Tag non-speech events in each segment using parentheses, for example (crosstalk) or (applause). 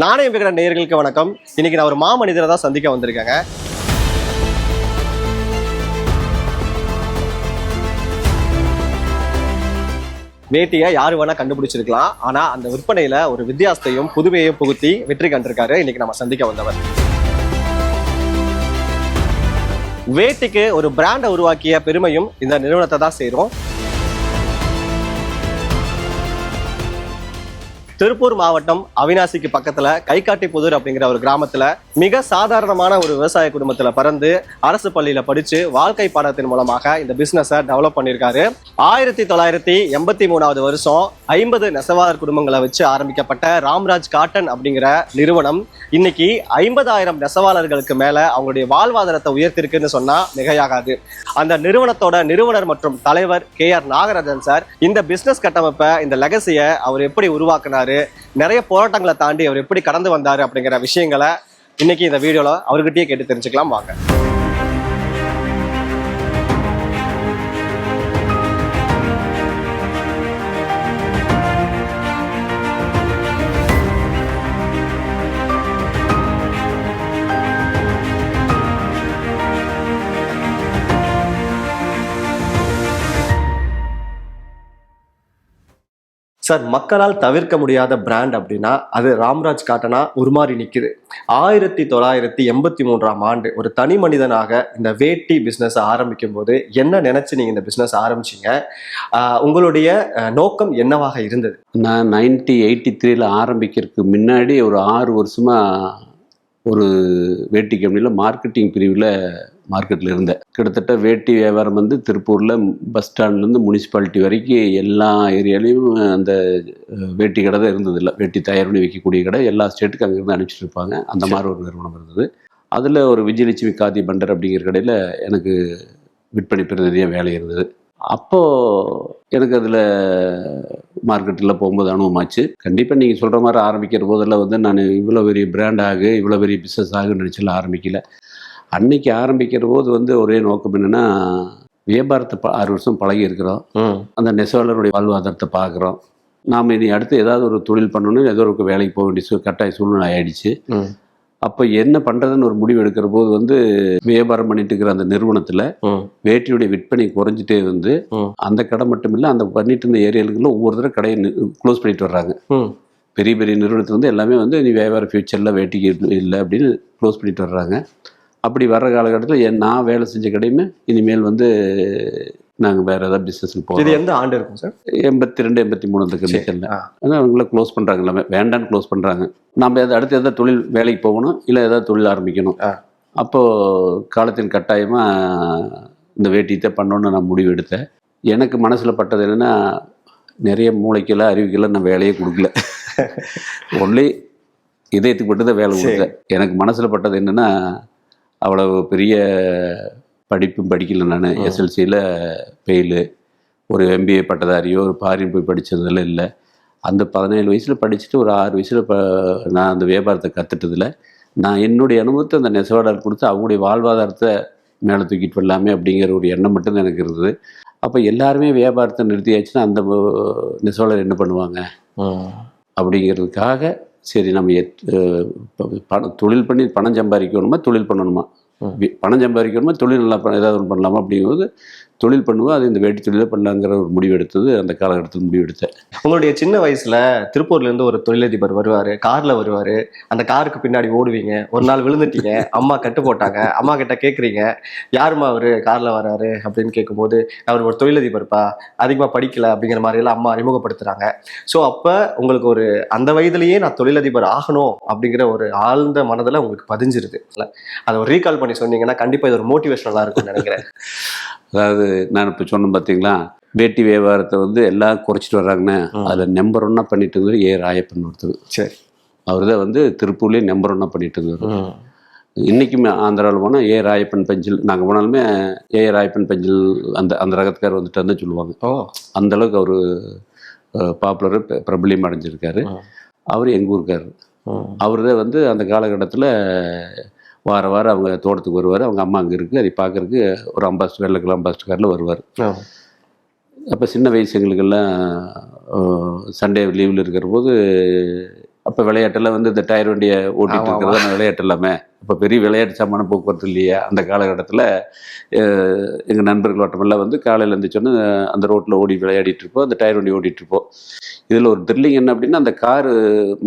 நாணயம் விகட நேயர்களுக்கு வணக்கம். இன்னைக்கு நான் ஒரு மாமனிதரை தான் சந்திக்க வந்திருக்கேங்க. வேட்டியை யாரு வேணா கண்டுபிடிச்சிருக்கலாம். ஆனா அந்த விற்பனையில ஒரு வித்தியாசத்தையும் புதுமையையும் புகுத்தி வெற்றி கண்டிருக்காரு இன்னைக்கு நம்ம சந்திக்க வந்தவர். வேட்டிக்கு ஒரு பிராண்டை உருவாக்கிய பெருமையும் இந்த நிறுவனத்தை தான் சேரும். திருப்பூர் மாவட்டம் அவினாசிக்கு பக்கத்துல கைகாட்டி புதூர் அப்படிங்கிற ஒரு கிராமத்துல மிக சாதாரணமான ஒரு விவசாய குடும்பத்துல பிறந்து அரசு பள்ளியில படிச்சு வாழ்க்கை பாடத்தின் மூலமாக இந்த பிசினஸை டெவலப் பண்ணியிருக்காரு. ஆயிரத்தி தொள்ளாயிரத்தி எண்பத்தி மூணாவது வருஷம் ஐம்பது நெசவாளர் குடும்பங்களை வச்சு ஆரம்பிக்கப்பட்ட ராம்ராஜ் காட்டன் அப்படிங்கிற நிறுவனம் இன்னைக்கு ஐம்பதாயிரம் நெசவாளர்களுக்கு மேல அவங்களுடைய வாழ்வாதாரத்தை உயர்த்திருக்குன்னு சொன்னா மிகையாகாது. அந்த நிறுவனத்தோட நிறுவனர் மற்றும் தலைவர் கே ஆர் நாகராஜன் சார் இந்த பிசினஸ் கட்டமைப்பை இந்த லெகசியை அவர் எப்படி உருவாக்குனாரு? நிறைய போராட்டங்களை தாண்டி அவர் எப்படி கடந்து வந்தாரு அப்படிங்கிற விஷயங்களை இன்னைக்கு இந்த வீடியோல அவர்கிட்டயே கேட்டு தெரிஞ்சுக்கலாம் வாங்க. சார் மக்களால் தவிர்க்க முடியாத பிராண்ட் அப்படின்னா அது ராம்ராஜ் காட்டனா உருமாறி நிற்குது ஆயிரத்தி தொள்ளாயிரத்தி எண்பத்தி மூன்றாம் ஆண்டு ஒரு தனி மனிதனாக இந்த வேட்டி பிஸ்னஸ் ஆரம்பிக்கும் போது என்ன நினைச்சு நீங்க இந்த பிஸ்னஸ் ஆரம்பிச்சீங்க? உங்களுடைய நோக்கம் என்னவாக இருந்தது? நான் நைன்டி எயிட்டி த்ரீல ஆரம்பிக்கிறதுக்கு முன்னாடி ஒரு ஆறு வருஷமாக ஒரு வேட்டி கம்பெனியில் மார்க்கெட்டிங் பிரிவில் மார்க்கெட்டில் இருந்தேன். கிட்டத்தட்ட வேட்டி வியாபாரம் வந்து திருப்பூரில் பஸ் ஸ்டாண்ட்லேருந்து முனிசிபாலிட்டி வரைக்கும் எல்லா ஏரியாலையும் அந்த வேட்டி கடை தான் இருந்தது இல்லை. வேட்டி தயார் பண்ணி வைக்கக்கூடிய கடை எல்லா ஸ்டேட்டுக்கும் அங்கேருந்து அனுப்பிச்சிட்டு இருப்பாங்க. அந்த மாதிரி ஒரு நிறுவனம் இருந்தது. அதில் ஒரு விஜயலட்சுமி காதி பண்டர் அப்படிங்கிற கடையில் எனக்கு விற்பனை பிரதிநிதியாக வேலை இருந்தது. அப்போது எனக்கு அதில் மார்க்கெட்டில் போகும்போது அனுபவமாச்சு. கண்டிப்பாக நீங்கள் சொல்கிற மாதிரி ஆரம்பிக்கிற போதெல்லாம் வந்து நான் இவ்வளோ பெரிய பிராண்ட் ஆகு இவ்வளோ பெரிய பிஸ்னஸ் ஆகுன்னு நினச்சல ஆரம்பிக்கல. அன்னைக்கு ஆரம்பிக்கிற போது வந்து ஒரே நோக்கம் என்னென்னா வியாபாரத்தை ப ஆறு வருஷம் பழகி இருக்கிறோம். அந்த நெசவாளருடைய வாழ்வாதாரத்தை பார்க்குறோம் நாம் இனி அடுத்து ஏதாவது ஒரு தொழில் பண்ணணும்னு ஏதோ ஒரு வேலைக்கு போக வேண்டிய சூ கட்டாய சூழ்நிலை ஆயிடுச்சு. அப்போ என்ன பண்ணுறதுன்னு ஒரு முடிவு எடுக்கிற போது வந்து வியாபாரம் பண்ணிட்டு இருக்கிற அந்த நிறுவனத்தில் வேட்டியுடைய விற்பனை குறைஞ்சிட்டே வந்து அந்த கடை மட்டும் இல்லை அந்த பண்ணிட்டு இருந்த ஏரியாளுக்குள்ள ஒவ்வொரு தடவை கடையை க்ளோஸ் பண்ணிட்டு வர்றாங்க. பெரிய பெரிய நிறுவனத்தில் வந்து எல்லாமே வந்து நீ வியாபார ஃபியூச்சரில் வேட்டிக்கு இல்லை அப்படின்னு க்ளோஸ் பண்ணிட்டு வர்றாங்க. அப்படி வர்ற காலகட்டத்தில் என் நான் வேலை செஞ்ச கடையுமே இனிமேல் வந்து நாங்கள் வேறு ஏதாவது பிஸ்னஸுக்கு இது போகிறோம் எந்த ஆண்டு இருக்கும் சார் எண்பத்தி ரெண்டு எண்பத்தி மூணு அந்த கண்டிஷனில். ஆனால் அவங்கள க்ளோஸ் பண்ணுறாங்க எல்லாமே வேண்டான்னு க்ளோஸ் பண்ணுறாங்க நம்ம எதாவது அடுத்து எதாவது தொழில் வேலைக்கு போகணும் இல்லை ஏதாவது தொழில் ஆரம்பிக்கணும். அப்போது காலத்தின் கட்டாயமாக இந்த வேட்டியத்தை பண்ணணும்னு நான் முடிவு எடுத்தேன். எனக்கு மனசில் பட்டது என்னென்னா நிறைய மூளைக்கெல்லாம் அறிவுக்கெல்லாம் நான் வேலையே கொடுக்கல. (laughs) ஒன்லி இதயத்துக்கு மட்டும் தான் வேலை. கொடுத்தேன். எனக்கு மனசில் பட்டது என்னென்னா அவ்வளவு பெரிய படிப்பும் படிக்கல நான். எஸ்எல்சியில் ஃபெயிலு ஒரு எம்பிஏ பட்டதாரியோ ஒரு பாரின் போய் படித்ததெல்லாம் இல்லை. அந்த பதினேழு வயசில் படிச்சுட்டு ஒரு ஆறு வயசில் ப நான் அந்த வியாபாரத்தை கற்றுட்டதில் நான் என்னுடைய அனுபவத்தை அந்த நெசவாளர் கொடுத்து அவங்களுடைய வாழ்வாதாரத்தை மேலே தூக்கிட்டு வரலாமே அப்படிங்கிற ஒரு எண்ணம் மட்டும்தான் எனக்கு இருந்தது. அப்போ எல்லாருமே வியாபாரத்தை நிறுத்தியாச்சுன்னா அந்த நெசவாளர் என்ன பண்ணுவாங்க? அப்படிங்கிறதுக்காக சரி நம்ம எத் பணம் தொழில் பண்ணி பணம் சம்பாதிக்கணுமா? தொழில் பண்ணணுமா? பணம் சம்பாதிக்கணுமா? தொழில் நல்லா ஏதாவது ஒன்று பண்ணலாமா? அப்படிங்கும்போது தொழில் பண்ணுவோம் அது இந்த வேட்டி தொழிலை பண்ணலாங்கிற ஒரு முடிவு எடுத்தது அந்த காலகட்டத்தில் முடிவு எடுத்தேன் உங்களுடைய சின்ன வயசுல திருப்பூர்ல இருந்து ஒரு தொழிலதிபர் வருவாரு கார்ல வருவாரு. அந்த காருக்கு பின்னாடி ஓடுவீங்க. ஒரு நாள் விழுந்துட்டீங்க. அம்மா கட்டு போட்டாங்க. அம்மா கிட்ட கேக்குறீங்க யாரும்மா அவரு கார்ல வராரு? அப்படின்னு கேட்கும்போது அவர் ஒரு தொழிலதிபர்ப்பா. அதிகமா படிக்கல. அப்படிங்கிற மாதிரி எல்லாம் அம்மா அறிமுகப்படுத்துறாங்க. ஸோ அப்ப உங்களுக்கு ஒரு அந்த வயதுலயே நான் தொழிலதிபர் ஆகணும் அப்படிங்கிற ஒரு ஆழ்ந்த மனதுல உங்களுக்கு பதிஞ்சிருது. அதை ஒரு ரீகால் பண்ணி சொன்னீங்கன்னா கண்டிப்பா இது ஒரு மோட்டிவேஷனலா இருக்கும்னு நினைக்கிறேன். (laughs) அதாவது நான் இப்போ சொன்னேன் பார்த்தீங்களா வேட்டி வியாபாரத்தை வந்து எல்லாம் குறைச்சிட்டு வர்றாங்கன்னு. அதில் நம்பர் ஒன்னாக பண்ணிட்டு இருந்தது ஏ ராயப்பன் ஒருத்தர். சரி. அவர் தான் வந்து திருப்பூர்லேயே நம்பர் ஒன்னாக பண்ணிட்டு இருந்தார். இன்றைக்குமே ஆந்திராவில் போனால் ஏ ராயப்பன் பெஞ்சில் நாங்கள் போனாலுமே ஏ ராயப்பன் பெஞ்சில் அந்த அந்த ரகத்துக்கார் வந்துட்டு சொல்லுவாங்க. ஓ. அந்த அளவுக்கு அவர் பாப்புலர் பிரபலியம் அடைஞ்சிருக்காரு. அவர் எங்கள் ஊருக்கார். அவர் தான் வந்து அந்த காலகட்டத்தில் வார வாரம் அவங்க தோட்டத்துக்கு வருவார். அவங்க அம்மா அங்கே இருக்குது அதை பார்க்கறதுக்கு ஒரு அம்பாஸ்டர் வெள்ளை கலர் அம்பாஸ்டர் காரில் வருவார். அப்போ சின்ன வயசு எங்களுக்கெல்லாம் சண்டே லீவில் இருக்கிற போது அப்போ விளையாட்டெல்லாம் வந்து இந்த டயர் வண்டியை ஓட்டிட்டு ஆமா, இருக்கிறது விளையாட்டு எல்லாமே. இப்போ பெரிய விளையாட்டு சாமான போக்குவரத்து இல்லையா. அந்த காலகட்டத்தில் எங்கள் நண்பர்கள் வட்டமெல்லாம் வந்து காலையில் இருந்துச்சோன்னு அந்த ரோட்டில் ஓடி விளையாடிட்டு இருப்போம். அந்த டயர் வண்டி ஓட்டிட்டு இருப்போம். இதில் ஒரு த்ரில்லிங் என்ன அப்படின்னா அந்த காரு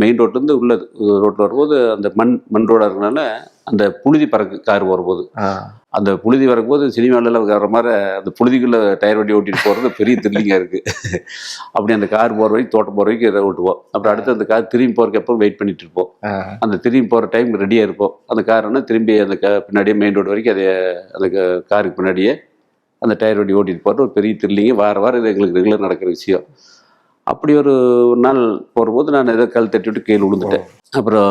மெயின் ரோட்லேருந்து உள்ள ரோட்டில் வரும்போது அந்த மண் மண் ரோடாக இருக்கனால அந்த புழுதி பறக்கு கார் வரும்போது அந்த புழுதி வரும்போது சினிமாவிலலாம் வர மாதிரி அந்த புழுதிக்குள்ளே டயர் வண்டி ஓட்டிட்டு போகிறது பெரிய த்ரில்லிங்காக இருக்குது அப்படி அந்த கார் போகிற வரைக்கும் தோட்டம் போகிற வரைக்கும் இதை ஓட்டுவோம். அப்புறம் அடுத்து அந்த கார் திரும்பி போகிறதுக்கு எப்போ வெயிட் பண்ணிட்டு இருப்போம். அந்த திரும்பி போகிற டைம் ரெடியாக இருப்போம். அந்த காரன்னா திரும்பி அந்த க பின்னாடியே மெயின் ரோடு வரைக்கும் அதை அந்த காருக்கு பின்னாடியே அந்த டயர் வண்டி ஓட்டிட்டு போகிறது ஒரு பெரிய த்ரில்லிங்கு வார வாரம் இது எங்களுக்கு ரெகுலர் நடக்கிற விஷயம். அப்படி ஒரு ஒரு நாள் போகும்போது நான் ஏதோ கல் தட்டி விட்டு கீழே விழுந்துட்டேன். அப்புறம்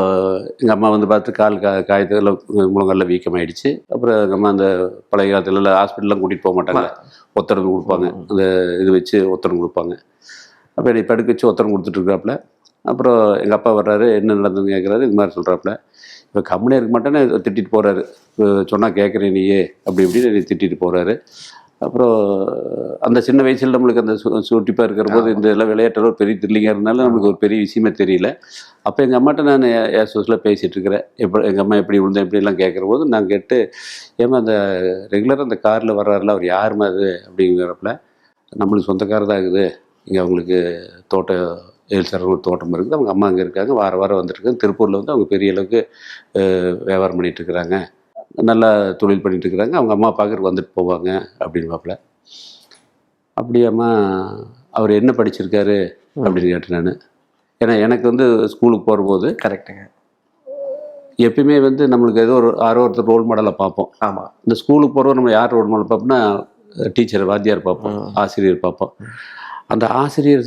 எங்கள் அம்மா வந்து பார்த்து கால் கா காயத்தில் முழங்கல்ல வீக்கமாயிடுச்சு. அப்புறம் எங்கள் அம்மா அந்த பழைய காலத்துல ஹாஸ்பிட்டல்லாம் கூட்டிகிட்டு போக மாட்டாங்க. ஒத்தடம் கொடுப்பாங்க. அந்த இது வச்சு ஒத்தடம் கொடுப்பாங்க. அப்போ என்னை படுக்க வச்சு ஒத்தடம் கொடுத்துட்ருக்காப்புல அப்புறம் எங்கள் அப்பா வர்றாரு என்ன நடந்ததுன்னு கேட்குறாரு இது மாதிரி சொல்கிறாப்புல இப்போ கம்முனே இருக்க மாட்டேன்னு திட்டிட்டு போகிறாரு சொன்னால் கேட்குறேன் நீயே அப்படி இப்படின்னு என்னை திட்டிட்டு போகிறாரு அப்புறம் அந்த சின்ன வயசில் நம்மளுக்கு அந்த சு சுட்டிப்பாக இருக்கிற போது இந்த எல்லாம் விளையாட்டுல ஒரு பெரிய த்ரில்லிங்காக இருந்தாலும் நம்மளுக்கு ஒரு பெரிய விஷயமே தெரியல. அப்போ எங்கள் அம்மாட்ட நான் ஏசோஸில் பேசிகிட்டு இருக்கிறேன். எப்போ எங்கள் அம்மா எப்படி விழுந்தேன் எப்படிலாம் கேட்குற போது நான் கேட்டு ஏமா அந்த ரெகுலராக அந்த காரில் வர்றாருல அவர் யாருமா அது? அப்படிங்கிறப்பல நம்மளுக்கு சொந்தக்காரர் தான் இருக்குது. இங்கே அவங்களுக்கு தோட்டம் ஒரு தோட்டம் இருக்குது. அவங்க அம்மா அங்கே இருக்காங்க. வார வாரம் வந்துட்டுருக்காங்க திருப்பூரில் வந்து அவங்க பெரிய அளவுக்கு வியாபாரம் பண்ணிட்டு இருக்கிறாங்க. நல்லா தொழில் பண்ணிட்டு இருக்கிறாங்க அவங்க அம்மா பார்க்குறக்கு வந்துட்டு போவாங்க அப்படின்பாப்புல அப்படியாம்மா அவர் என்ன படிச்சிருக்காரு அப்படின்னு கேட்டேன் நான். ஏன்னா எனக்கு வந்து ஸ்கூலுக்கு போகும்போது கரெக்டுங்க எப்பயுமே வந்து நம்மளுக்கு ஏதோ ஒரு யாரோ ஒருத்தர் ரோல் மாடலை பார்ப்போம். ஆமா. இந்த ஸ்கூலுக்கு போகிறவங்க நம்ம யார் ரோல் மாடல் பார்ப்போம்னா டீச்சர் வாத்தியார் பார்ப்போம். ஆசிரியர் பார்ப்போம். அந்த ஆசிரியர்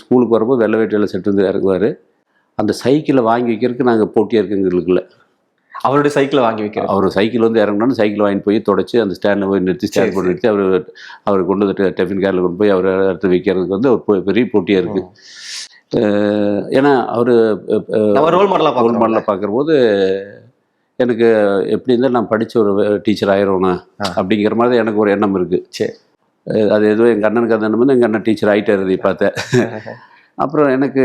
ஸ்கூலுக்கு வரும்போது வெள்ளை வேட்டியில் செட்டு வந்து இறங்குவார் அந்த சைக்கிளை வாங்கி வைக்கிறதுக்கு நாங்கள் போட்டியாக இருக்குங்களுக்குள்ள அவருடைய சைக்கிளை வாங்கி வைக்கிறேன் அவர் சைக்கிள் வந்து இறங்கணும்னு சைக்கிள் வாங்கிட்டு போய் தொடச்சி அந்த ஸ்டாண்டில் போய் நிறுத்தி ஸ்டாண்ட் போட்டு நிறுத்தி அவர் அவர் கொண்டு வந்து டெஃபின் காரில் கொண்டு போய் அவர் எடுத்து வைக்கிறதுக்கு வந்து ஒரு பெரிய போட்டியாக இருக்குது ஏன்னா அவர் ரோல் மாடலா ரோல் மாடலில் பார்க்குற போது எனக்கு எப்படி இருந்தாலும் நான் படித்த ஒரு டீச்சர் ஆயிரணும். அப்படிங்கிற மாதிரி எனக்கு ஒரு எண்ணம் இருக்குது சரி. அது ஏதோ எங்கள் அண்ணனுக்கு அந்த எண்ணம் வந்து எங்கள் அண்ணன் டீச்சர் ஆகிட்டார் இதை பார்த்தேன். (laughs) அப்புறம் எனக்கு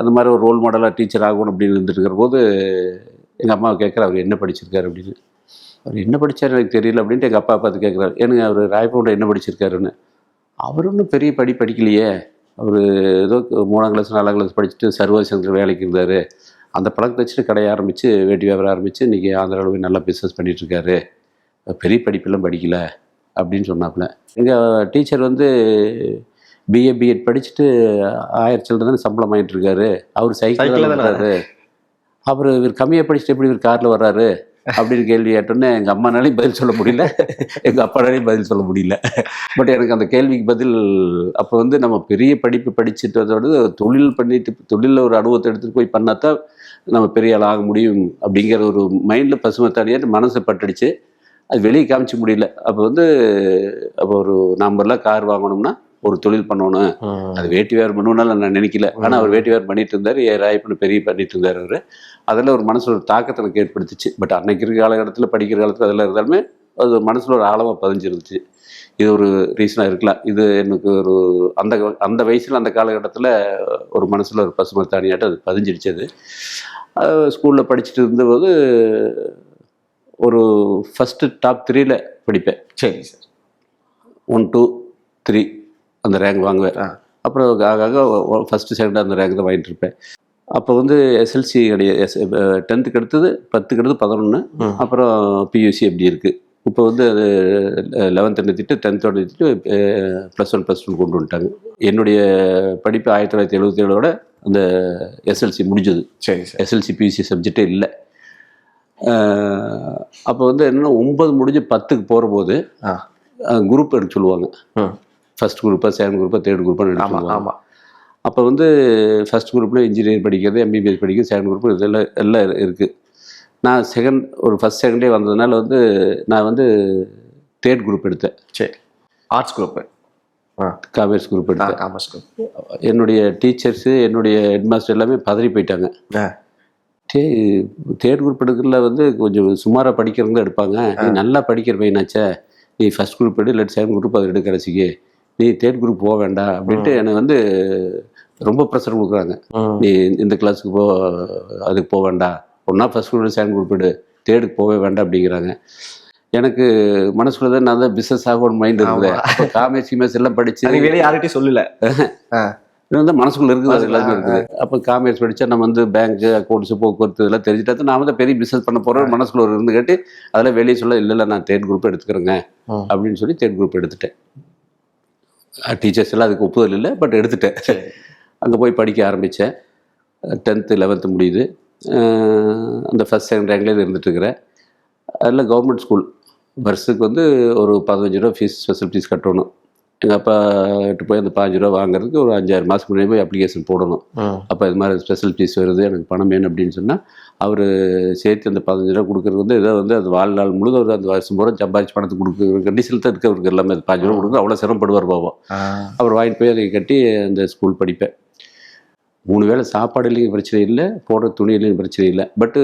அந்த மாதிரி ஒரு ரோல் மாடலாக டீச்சர் ஆகணும் அப்படின்னு இருந்துட்டு இருக்கிற போது எங்கள் அம்மாவை கேட்குற அவர் என்ன படிச்சிருக்காரு? அப்படின்னு. அவர் என்ன படிச்சாரு எனக்கு தெரியல அப்படின்ட்டு எங்கள் அப்பா பார்த்து கேட்குறாரு. எனக்கு அவர் ராயப்போட என்ன படிச்சிருக்காருன்னு? அவர் ஒன்றும் பெரிய படி படிக்கலையே. அவர் ஏதோ மூணாம் கிளாஸ் நாலாம் கிளாஸ் படிச்சுட்டு சர்வ சென்டர் வேலைக்கு இருந்தார். அந்த பழக்கத்தை வச்சுட்டு கடையை ஆரம்பித்து வேட்டி வியாபாரம் ஆரம்பித்து இன்றைக்கி ஆந்திராவில் போய் நல்லா பிஸ்னஸ் பண்ணிட்டு இருக்காரு பெரிய படிப்பெல்லாம் படிக்கல அப்படின்னு சொன்னாப்புல. எங்கள் டீச்சர் வந்து பிஏ பிஎட் படிச்சுட்டு ஆயிரம் சில்லரை தானே சம்பளம் வாங்கிட்டு இருக்காரு அவர் Cycle சைக்கிள் தானே அப்புறம் இவர் கம்மியாக படிச்சுட்டு எப்படி இவர் காரில் வர்றாரு அப்படின்னு கேள்வி கேட்டோன்னே எங்கள் அம்மானாலையும் பதில் சொல்ல முடியல. எங்கள் அப்பானாலையும் பதில் சொல்ல முடியல. பட் எனக்கு அந்த கேள்விக்கு பதில் அப்போ வந்து நம்ம பெரிய படிப்பு படிச்சுட்டதோடு தொழில் பண்ணிட்டு தொழிலில் ஒரு அனுபவத்தை எடுத்துகிட்டு போய் பண்ணாதான் நம்ம பெரிய ஆள் ஆக முடியும் அப்படிங்கிற ஒரு மைண்டில் பசுமை மனசை பட்டுடுச்சு. அது வெளியே காமிச்சு முடியல. அப்போ வந்து அப்போ ஒரு நம்பர்லாம் கார் வாங்கணும்னா ஒரு தொழில் பண்ணணும் அது வேட்டி வேறு பண்ணுவோம்னால நான் நினைக்கல. ஆனால் அவர் வேட்டி வேறு பண்ணிட்டு இருந்தார் ஏ ராயப்பண்ணு பெரிய பண்ணிட்டு இருந்தார் அவர். அதில் ஒரு மனசில் ஒரு தாக்கத்தை எனக்கு ஏற்படுத்துச்சு. பட் அன்னைக்கு இருக்கிற காலகட்டத்தில் படிக்கிற காலத்தில் அதெல்லாம் இருந்தாலுமே அது மனசில் ஒரு ஆழமாக பதிஞ்சிருந்துச்சு. இது ஒரு ரீசனாக இருக்கலாம். இது எனக்கு ஒரு அந்த அந்த வயசில் அந்த காலகட்டத்தில் ஒரு மனசில் ஒரு பசுமை தானியாட்டம் அது பதிஞ்சிடுச்சு அது. ஸ்கூலில் படிச்சுட்டு இருந்தபோது ஒரு ஃபஸ்ட்டு டாப் த்ரீல படிப்பேன். சரி சார். ஒன் டூ த்ரீ அந்த ரேங்க் வாங்குவேன். ஆ. அப்புறம் ஆக ஃபஸ்ட்டு செகண்ட் அந்த ரேங்க் தான் வாங்கிட்டு இருப்பேன். அப்போ வந்து எஸ்எல்சி கிடையாது எஸ் டென்த்துக்கு எடுத்தது பத்துக்கு எடுத்து பதினொன்று. அப்புறம் பியூசி அப்படி இருக்குது இப்போ வந்து அது லெவன்த்து நிறுத்திட்டு டென்த்தோட நிறுத்திட்டு ப்ளஸ் ஒன் ப்ளஸ் டூ கொண்டு வந்துட்டாங்க. என்னுடைய படிப்பு ஆயிரத்தி தொள்ளாயிரத்தி எழுபத்தி ஏழோட அந்த எஸ்எல்சி முடிஞ்சது. சரி எஸ்எல்சி பியூசி சப்ஜெக்டே இல்லை. அப்போ வந்து என்னென்னா ஒன்பது முடிஞ்சு பத்துக்கு போகிற போது. குரூப் எடுக்க சொல்லுவாங்க. ஃபர்ஸ்ட் குரூப்பா செகண்ட் குரூப்பா தேர்ட் குரூப்பா எடுக்க ஆமா சொல்லுவாங்க ஆமா. அப்போ வந்து ஃபர்ஸ்ட் குரூப்பில் இன்ஜினியர் படிக்கிறது எம்பிபிஎஸ் படிக்கிறது செகண்ட் குரூப் இதெல்லாம் எல்லாம் இரு- இருக்குது நான் செகண்ட் ஒரு ஃபர்ஸ்ட் செகண்டே வந்ததுனால வந்து நான் வந்து தேர்ட் குரூப் எடுத்தேன். சரி. ஆர்ட்ஸ் குரூப் காமர்ஸ் குரூப் எடுத்தேன். காமர்ஸ் குரூப் என்னுடைய டீச்சர்ஸு என்னுடைய ஹெட்மாஸ்டர் எல்லாமே பதறி போயிட்டாங்க. டே தேர்ட் குரூப் எடுக்கிறதுல வந்து கொஞ்சம் சுமாராக படிக்கிறவங்க எடுப்பாங்க. நீ நல்லா படிக்கிற பையனாச்சே. நீ ஃபர்ஸ்ட் குரூப் எடு இல்லாட்டி செகண்ட் குரூப் அது எடு கடைசிக்கு. நீ தேர்ட் குரூப் போக வேண்டாம் அப்படின்ட்டு என்னை வந்து ரொம்ப ப்ரெஷர் கொடுக்குறாங்க. நீ இந்த கிளாஸுக்கு போ அதுக்கு போக வேண்டாம். ஒன்றா ஃபஸ்ட் குரூப் செகண்ட் குரூப் எடு தேர்டுக்கு போகவே வேண்டாம் அப்படிங்கிறாங்க. எனக்கு மனசுக்குள்ள தான் நான் தான் பிஸ்னஸ் ஆகணும் மைண்ட் இருக்குது ஆமா. அப்போ காமேஸ் கிமேஸ் எல்லாம் படிச்சு வெளியே யார்கிட்டயும் சொல்லல. (laughs) வந்து மனசுக்குள்ள இருக்குது அது எல்லாமே இருக்குது. அப்போ காமர்ஸ் படித்தா நம்ம வந்து பேங்க்கு அக்கௌண்ட்ஸ் போக்குவரத்து இதெல்லாம் தெரிஞ்சுட்டா நான் வந்து பெரிய பிஸ்னஸ் பண்ண போகிறேன் மனசுக்குள்ள ஒரு இருந்து கேட்டு அதெல்லாம் வெளியே சொல்ல இல்லை இல்லை நான் தேர்ட் குரூப் எடுத்துக்கிறேங்க. அப்படின்னு சொல்லி தேர்ட் குரூப் எடுத்துட்டேன். டீச்சர்ஸ் எல்லாம் அதுக்கு ஒப்புதல் இல்லை பட் எடுத்துட்டேன். அங்கே போய் படிக்க ஆரம்பித்தேன் டென்த்து லெவன்த்து முடியுது. அந்த ஃபஸ்ட் செகண்ட் ரேங்க்லேயே இருந்துட்டு இருக்கிறேன். அதில் கவர்மெண்ட் ஸ்கூல் வருஷத்துக்கு வந்து ஒரு பதினஞ்சு ரூபா ஃபீஸ் ஸ்பெஷல் ஃபீஸ் கட்டணும். எங்கள் அப்பா கிட்ட போய் அந்த பாஞ்சு ரூபா வாங்குறதுக்கு ஒரு அஞ்சாறு மாதத்துக்கு முன்னாடி போய் அப்ளிகேஷன் போடணும். அப்போ இது மாதிரி ஸ்பெஷல் ஃபீஸ் வருது எனக்கு பணம் வேணும் அப்படின்னு சொன்னால் அவர் சேர்த்து அந்த பதினஞ்சு ரூபா கொடுக்குறது வந்து ஏதோ வந்து அது வாழ்நாள் முழுதும் அவர் அந்த வருஷம் பூரா சம்பாதிச்சு பணத்தை கொடுக்குற கண்டிஷனில் தான் இருக்கு அவருக்கு எல்லாமே அது பாஞ்சு ரூபா கொடுக்குறது அவ்வளோ சிரமப்படுவார் பாவம். அவர் வாங்கிட்டு போய் அதை கட்டி அந்த ஸ்கூல் படிப்பேன். மூணு வேளை சாப்பாடு இல்லைங்க பிரச்சனை இல்லை போடுற துணி இல்லைங்க பிரச்சனை இல்லை. பட்டு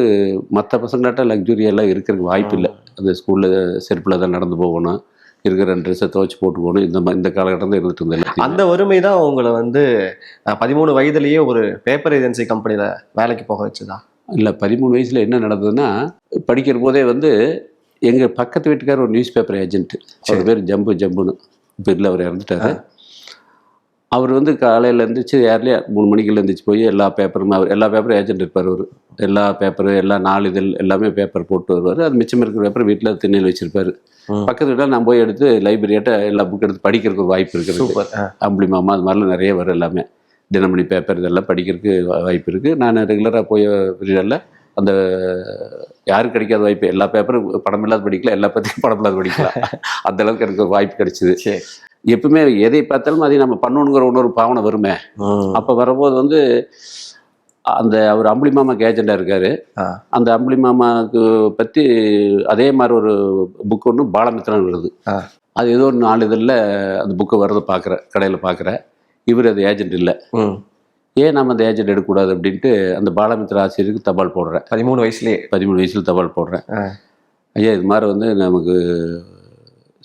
மற்ற பசங்களாட்ட லக்ஸுரி எல்லாம் இருக்கிறதுக்கு வாய்ப்பு இல்லை. அந்த ஸ்கூலில் செருப்பில் தான் நடந்து போகணும். இருக்கிற ரெண்டு ட்ரெஸ்ஸை துவச்சி போட்டு போகணும் இந்த மா- இந்த காலகட்டம் தான் இருந்துட்டு இருந்தேன். அந்த வறுமை தான் உங்களை வந்து பதிமூணு வயதுலயே ஒரு பேப்பர் ஏஜென்சி கம்பெனில வேலைக்கு போக வச்சுதா? இல்லை பதிமூணு வயசில் என்ன நடந்ததுன்னா படிக்கிற போதே வந்து எங்கள் பக்கத்து வீட்டுக்கார் ஒரு நியூஸ் பேப்பர் ஏஜென்ட் அவர் பேர் ஜம்பு ஜம்புன்னு இல்லை அவர் இறந்துட்டாரு. அவர் வந்து காலையில் எழுந்திரிச்சு ஏர்லியா மூணு மணிக்குள்ள எழுந்திரிச்சு போய் எல்லா பேப்பரும் அவர் எல்லா பேப்பரும் ஏஜென்ட் இருப்பார் அவர். எல்லா பேப்பரு எல்லா நாளிதழ் எல்லாமே பேப்பர் போட்டு வருவார். அது மிச்சம் இருக்கிற பேப்பர் வீட்டில் திண்ணையில் வச்சிருப்பாரு. பக்கத்து வீட்டில் நான் போய் எடுத்து லைப்ரரியாட்ட எல்லா புக் எடுத்து படிக்கிறதுக்கு ஒரு வாய்ப்பு இருக்குது. அம்புலி மாமா அது மாதிரிலாம் நிறைய வரும் எல்லாமே. தினமணி பேப்பர் இதெல்லாம் படிக்கிறதுக்கு வாய்ப்பு இருக்குது நான் ரெகுலராக போய் பீரியடில் அந்த யாருக்கு கிடைக்காத வாய்ப்பு? எல்லா பேப்பரும் படம் இல்லாத படிக்கலாம் எல்லா பற்றியும் படம் இல்லாத படிக்கலாம். அந்த அளவுக்கு எனக்கு ஒரு வாய்ப்பு கிடைச்சிது. எப்பவுமே எதை பார்த்தாலும் அதை நம்ம பண்ணணுங்கிற இன்னொரு பாவனை வருமே. அப்போ வரும்போது வந்து அந்த அவர் அம்புலி மாமாக்கு ஏஜெண்டாக இருக்கார். அந்த அம்புலி மாமாவுக்கு பற்றி அதே மாதிரி ஒரு புக் ஒன்று பாலமித்திரன் வருது. அது ஏதோ ஒரு நாலு இதழில் அந்த புக்கை வர்றதை பார்க்குறேன் கடையில் பார்க்குறேன் இவர் அது ஏஜென்ட் இல்லை. ஏன் நம்ம அந்த ஏஜென்ட் எடுக்கக்கூடாது அப்படின்ட்டு அந்த பாலமித்திர ஆசிரியருக்கு தபால் போடுறேன். பதிமூணு வயசுலயே. பதிமூணு வயசில் தபால் போடுறேன். ஐயா இது மாதிரி வந்து நமக்கு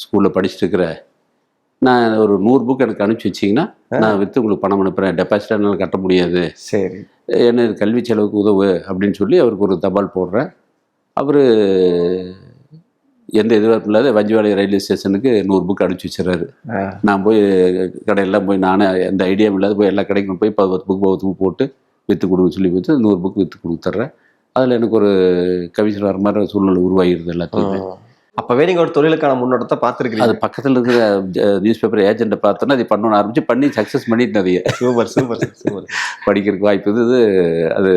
ஸ்கூலில் படிச்சுட்டு இருக்கிற நான் ஒரு நூறு புக் எனக்கு அனுப்பிச்சி வச்சிங்கன்னா நான் விற்று உங்களுக்கு பணம் அனுப்புகிறேன் டெபாசிட் என்னால் கட்ட முடியாது. சரி. என்ன கல்வி செலவுக்கு உதவு அப்படின்னு சொல்லி அவருக்கு ஒரு தபால் போடுறேன். அவர் எந்த எதிர்பார்ப்பு இல்லாத வஞ்சிவாடி ரயில்வே ஸ்டேஷனுக்கு நூறு புக் அனுப்பிச்சி வச்சிடறாரு. நான் போய் கடையெல்லாம் போய் நானே எந்த ஐடியாவும் இல்லாத போய் எல்லா கடைக்கும் போய் பத்து புக் பத்து புக் போட்டு விற்று கொடுக்க சொல்லி கொடுத்து நூறு புக் விற்று கொடுத்துட்றேன் அதில் எனக்கு ஒரு கவிச்சர் வர மாதிரி சூழ்நிலை உருவாகிருது எல்லாத்தையுமே ம். அப்பவே நீங்க ஒரு தொழிலுக்கான முன்னோட்டத்தை பார்த்துருக்கீங்க அது பக்கத்தில் இருக்கிற நியூஸ் பேப்பர் ஏஜென்ட்டை பார்த்தோன்னா அது பண்ணணும்னு ஆரம்பிச்சு பண்ணி சக்ஸஸ் பண்ணிட்டு நிறைய. Super super super. படிக்கிறதுக்கு வாய்ப்பு இருந்தது. அது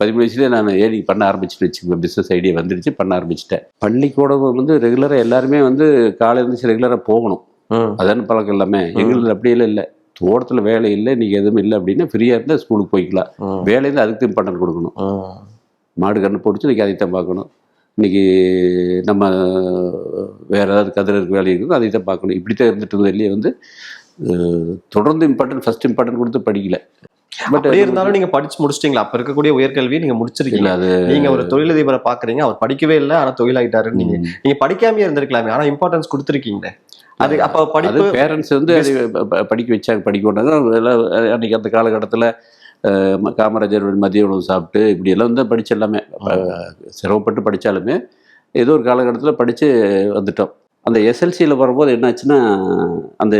பதிமூணு வயசுலேயே நான் ஏறி பண்ண ஆரம்பிச்சுட்டு வச்சுக்கோங்க. பிஸ்னஸ் ஐடியா வந்துடுச்சு பண்ண ஆரம்பிச்சிட்டேன். பள்ளிக்கூடம் வந்து ரெகுலராக எல்லாருமே வந்து காலை இருந்துச்சு ரெகுலராக போகணும். அதான பழக்கம் எல்லாமே. எங்களுக்கு அப்படியெல்லாம் இல்லை. தோட்டத்தில் வேலை இல்லை நீங்கள் எதுவும் இல்லை அப்படின்னா ஃப்ரீயாக இருந்தால் ஸ்கூலுக்கு போய்க்கலாம். ம். வேலை இருந்தால் அதுக்கு இம்பார்ட்டன்ட் கொடுக்கணும். மாடு கண்ணு போட்டுச்சு இன்றைக்கி அதைத்தான் பார்க்கணும். இன்றைக்கி நம்ம வேறு ஏதாவது கதிர இருக்க வேலை இருக்குது அதை தான் பார்க்கணும். இப்படி தான் இருந்துட்டு இருந்தது இல்லையே வந்து தொடர்ந்து இம்பார்ட்டன்ட் ஃபர்ஸ்ட் இம்பார்ட்டன்ட் கொடுத்து படிக்கல. பட் இருந்தாலும் நீங்க படிச்சு முடிச்சிட்டீங்களா? அப்ப இருக்கக்கூடிய உயர்கல்வி நீங்க முடிச்சிருக்கீங்க. அது நீங்க ஒரு தொழிலதிபரை பாக்குறீங்க அவர் படிக்கவே இல்லை ஆனா தொழிலாயிட்டாருன்னு நீங்க நீங்க படிக்காமயே இருந்திருக்கலாமே ஆனா இம்பார்ட்டன்ஸ் கொடுத்துருக்கீங்க அது அப்ப படிப்பு பேரண்ட்ஸ் வந்து படிக்க வச்சாங்க படிக்க எல்லாம் அன்னைக்கு அந்த காலகட்டத்தில் காமராஜர் மதிய உணவு சாப்பிட்டு இப்படி எல்லாம் வந்து படிச்சு எல்லாமே சிரமப்பட்டு படித்தாலுமே ஏதோ ஒரு காலகட்டத்தில் படித்து வந்துட்டோம். அந்த எஸ்எல்சியில் வரும்போது என்னாச்சுன்னா அந்த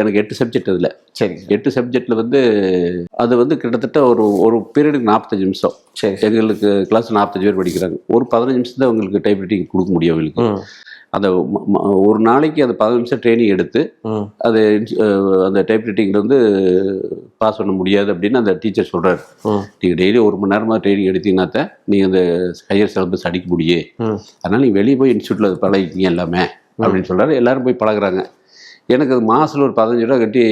எனக்கு எட்டு சப்ஜெக்ட் அதில். சரி. எட்டு சப்ஜெக்டில் வந்து அது வந்து கிட்டத்தட்ட ஒரு ஒரு பீரியடுக்கு நாற்பத்தஞ்சு நிமிஷம். சரி எங்களுக்கு கிளாஸ் நாற்பத்தஞ்சு பேர் படிக்கிறாங்க. ஒரு பதினஞ்சு நிமிஷம் தான் அவங்களுக்கு டைப் ரைட்டிங் கொடுக்க முடியும் அவங்களுக்கு ம- ஒரு நாளைக்கு அந்த பதினஞ்சு நிமிஷம் ட்ரைனிங் எடுத்து. அது அந்த டைப் ரைட்டிங்கில் வந்து பாஸ் பண்ண முடியாது அப்படின்னு அந்த டீச்சர் சொல்கிறார். நீங்கள் டெய்லி ஒரு மணி நேரமாக ட்ரைனிங் எடுத்தீங்கன்னா நீங்கள் அந்த ஹையர் சிலபஸ் அடிக்க முடியும் ம். அதனால் நீங்கள் வெளியே போய் இன்ஸ்டியூட்டில் அது பழகிக்கிங்க எல்லாமே அப்படின்னு சொல்கிறாரு எல்லாரும் போய் பழகுறாங்க. எனக்கு அது மாதத்தில் ஒரு பதினஞ்சு ரூபா கட்டி